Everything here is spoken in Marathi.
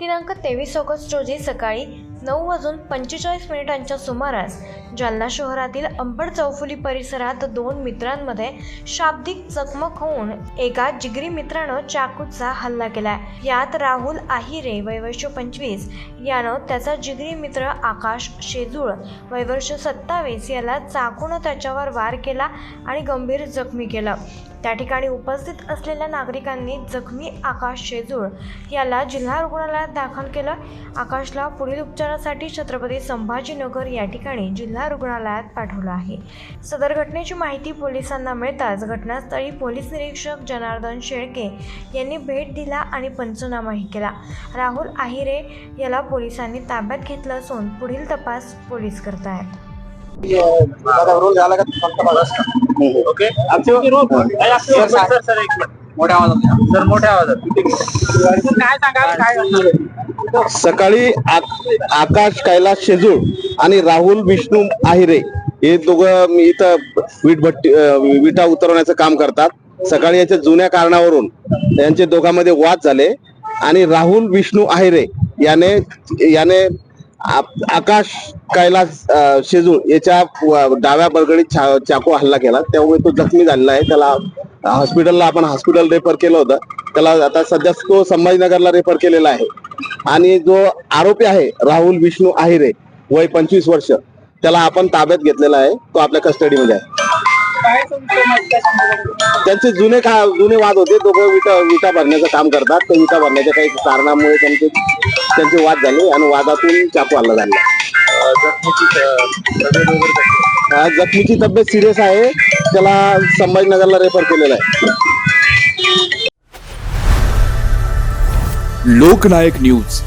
दिनांक तेवीस ऑगस्ट रोजी सकाळी नऊ वाजून पंचेचाळीस मिनिटांच्या सुमारास जालना शहरातील अंबड चौफुली परिसरात दोन मित्रांमध्ये शाब्दिक चकमक होऊन एका जिगरी मित्रानं चाकूचा हल्ला केलाय यात राहुल आहिरे वयवर्ष पंचवीस यानं त्याचा जिगरी मित्र आकाश शेजूळ वयवर्ष सत्तावीस याला चाकून त्याच्यावर वार केला आणि गंभीर जखमी केलं. त्या ठिकाणी उपस्थित असलेल्या नागरिकांनी जखमी आकाश शेजूळ याला जिल्हा रुग्णालयात दाखल केलं. आकाशला पुढील उपचार उपचारासाठी छत्रपती संभाजीनगर या ठिकाणी जिल्हा रुग्णालयात पाठवलं आहे. सदर घटनेची माहिती पोलिसांना मिळताच घटनास्थळी पोलीस निरीक्षक जनार्दन शेळके यांनी भेट दिला आणि पंचनामाही केला. राहुल आहिरे याला पोलिसांनी ताब्यात घेतलं असून पुढील तपास पोलीस करतायत दादा रोल झाला का फक्त बघा ओके. सर सर सर एक मिनिट मोठ्या आवाजात. सर मोठ्या आवाजात. काय सांगाल? काय? सकाळी आकाश कैलास शेजूळ आणि राहुल विष्णू आहिरे हे दोघं मी इथं वीट भट्टी विटा उतरवण्याचं काम करतात. सकाळी याच्या जुन्या कारणावरून यांचे दोघांमध्ये वाद झाले आणि राहुल विष्णू आहिरे याने याने आकाश कैलास शेजूळ याच्या डाव्या बळगडीत चाकू हल्ला केला. त्यामुळे तो जखमी झालेला आहे. त्याला हॉस्पिटलला आपण हॉस्पिटल रेफर केलं होतं. त्याला आता सध्या तो संभाजीनगरला रेफर केलेला आहे. आणि जो आरोपी आहे राहुल विष्णू आहिरे वय पंचवीस वर्ष त्याला आपण ताब्यात घेतलेला आहे. तो आपल्या कस्टडीमध्ये आहे? त्यांचे जुने का जुने वाद होते. दोघं विटा विटा भरण्याचं काम करतात. तर विटा भरण्याच्या काही कारणामुळे त्यांचे त्यांचे वाद झाले आणि वादातून चाकू हल्ला झाला जखमीची तब्येत सिरियस आहे? त्याला संभाजीनगरला रेफर केलेला आहे. लोकनायक न्यूज.